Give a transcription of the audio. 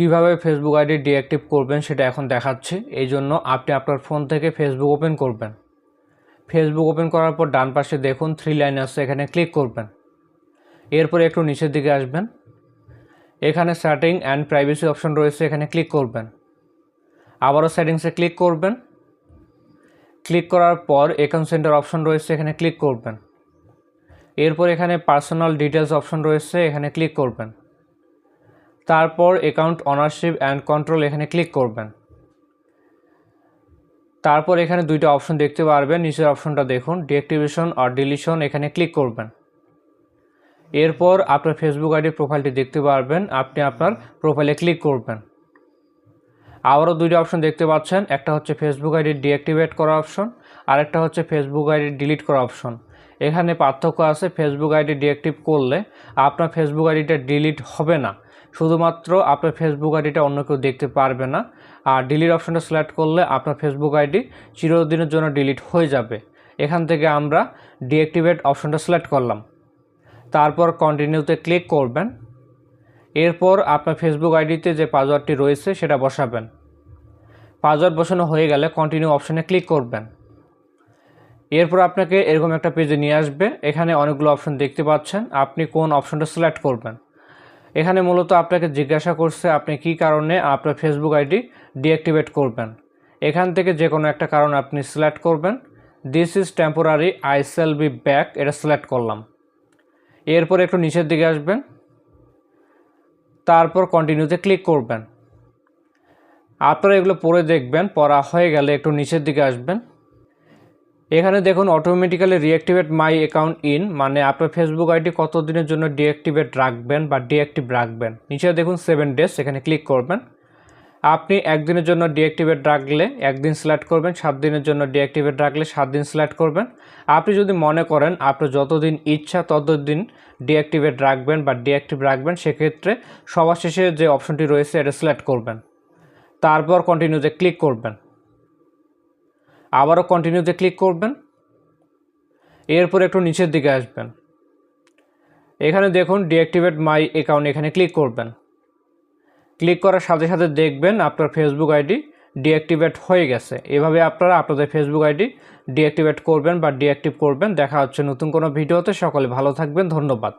কীভাবে Facebook ID deactive করবেন সেটা এখন দেখাচ্ছি। এই জন্য আপনি আপনার ফোন থেকে ফেসবুক ওপেন করবেন। ফেসবুক ওপেন করার পর ডান পাশে দেখুন থ্রি লাইন আছে, এখানে ক্লিক করবেন। এরপর একটু নিচের দিকে আসবেন। এখানে সেটিং অ্যান্ড প্রাইভেসি অপশন রয়েছে, এখানে ক্লিক করবেন। আবারও সেটিংসে ক্লিক করবেন। ক্লিক করার পর অ্যাকাউন্ট সেন্টার অপশন রয়েছে, এখানে ক্লিক করবেন। এরপর এখানে পার্সোনাল ডিটেলস অপশন রয়েছে, এখানে ক্লিক করবেন। তারপর অ্যাকাউন্ট অনারশিপ অ্যান্ড কন্ট্রোল এখানে ক্লিক করবেন। তারপর এখানে দুইটা অপশন দেখতে পারবেন। নিচের অপশনটা দেখুন ডিঅ্যাক্টিভেশন আর ডিলিশন এখানে ক্লিক করবেন। এরপর আপনার ফেসবুক আইডি প্রোফাইলটি দেখতে পারবেন, আপনি আপনার প্রোফাইলে ক্লিক করবেন। আবারও দুইটা অপশন দেখতে পাচ্ছেন, একটা হচ্ছে ফেসবুক আইডি ডিঅ্যাক্টিভেট করা অপশন আরেকটা হচ্ছে ফেসবুক আইডি ডিলিট করা অপশন এখানে পার্থক্য আছে ফেসবুক আইডি ডিঅ্যাক্টিভ করলে আপনার ফেসবুক আইডিটা ডিলিট হবে না। শুধুমাত্র আপনার ফেসবুক আইডিটা অন্য কেউ দেখতে পারবে না। আর ডিলিট অপশনটা সিলেক্ট করলে আপনার ফেসবুক আইডি চিরদিনের জন্য ডিলিট হয়ে যাবে। এখান থেকে আমরা ডিঅ্যাক্টিভেট অপশনটা সিলেক্ট করলাম। তারপর কন্টিনিউতে ক্লিক করবেন। এরপর আপনার ফেসবুক আইডিতে যে পাসওয়ার্ডটি রয়েছে সেটা বসাবেন। পাসওয়ার্ড বসানো হয়ে গেলে কন্টিনিউ অপশনে ক্লিক করবেন। এরপর আপনাকে এরকম একটা পেজে নিয়ে আসবে। এখানে অনেকগুলো অপশন দেখতে পাচ্ছেন। আপনি কোন অপশনটা সিলেক্ট করবেন? এখানে মূলত আপনাকে জিজ্ঞাসা করছে আপনি কি কারণে আপনার ফেসবুক আইডি ডিঅ্যাক্টিভেট করবেন। এখান থেকে যে কোনো একটা কারণ আপনি সিলেক্ট করবেন। This is temporary I'll be back এটা সিলেক্ট করলাম। এরপর একটু নিচের দিকে আসবেন। তারপর কন্টিনিউতে ক্লিক করবেন। আপনারা এগুলো পরে দেখবেন, পড়া হয়ে গেলে একটু নিচের দিকে আসবেন। এখানে দেখুন automatically reactivate my account in মানে আপনার ফেসবুক আইডি কতদিনের জন্য ডিঅ্যাক্টিভেট রাখবেন বা ডিঅ্যাক্টিভ রাখবেন। নিচে দেখুন সেভেন ডেজ এখানে ক্লিক করবেন। আপনি একদিনের জন্য ডিঅ্যাক্টিভেট রাখলে একদিন সিলেক্ট করবেন, সাত দিনের জন্য ডিঅ্যাক্টিভেট রাখলে সাত দিন সিলেক্ট করবেন। আপনি যদি মনে করেন আপনার যতদিন ইচ্ছা ততদিন ডিঅ্যাক্টিভেট রাখবেন বা ডিঅ্যাক্টিভ রাখবেন, সেক্ষেত্রে সবার শেষে যে অপশনটি রয়েছে, এটা সিলেক্ট করবেন। তারপর কন্টিনিউতে ক্লিক করবেন। আবারও কন্টিনিউতে ক্লিক করবেন। এরপর একটু নিচের দিকে আসবেন। এখানে দেখুন ডিঅ্যাক্টিভেট মাই অ্যাকাউন্ট এখানে ক্লিক করবেন। ক্লিক করার সাথে সাথে দেখবেন আপনার ফেসবুক আইডি ডিঅ্যাক্টিভেট হয়ে গেছে। এভাবে আপনারা আপনাদের ফেসবুক আইডি ডিঅ্যাক্টিভেট করবেন বা ডিঅ্যাক্টিভ করবেন। দেখা হচ্ছে নতুন কোনো ভিডিওতে। সকলে ভালো থাকবেন। ধন্যবাদ।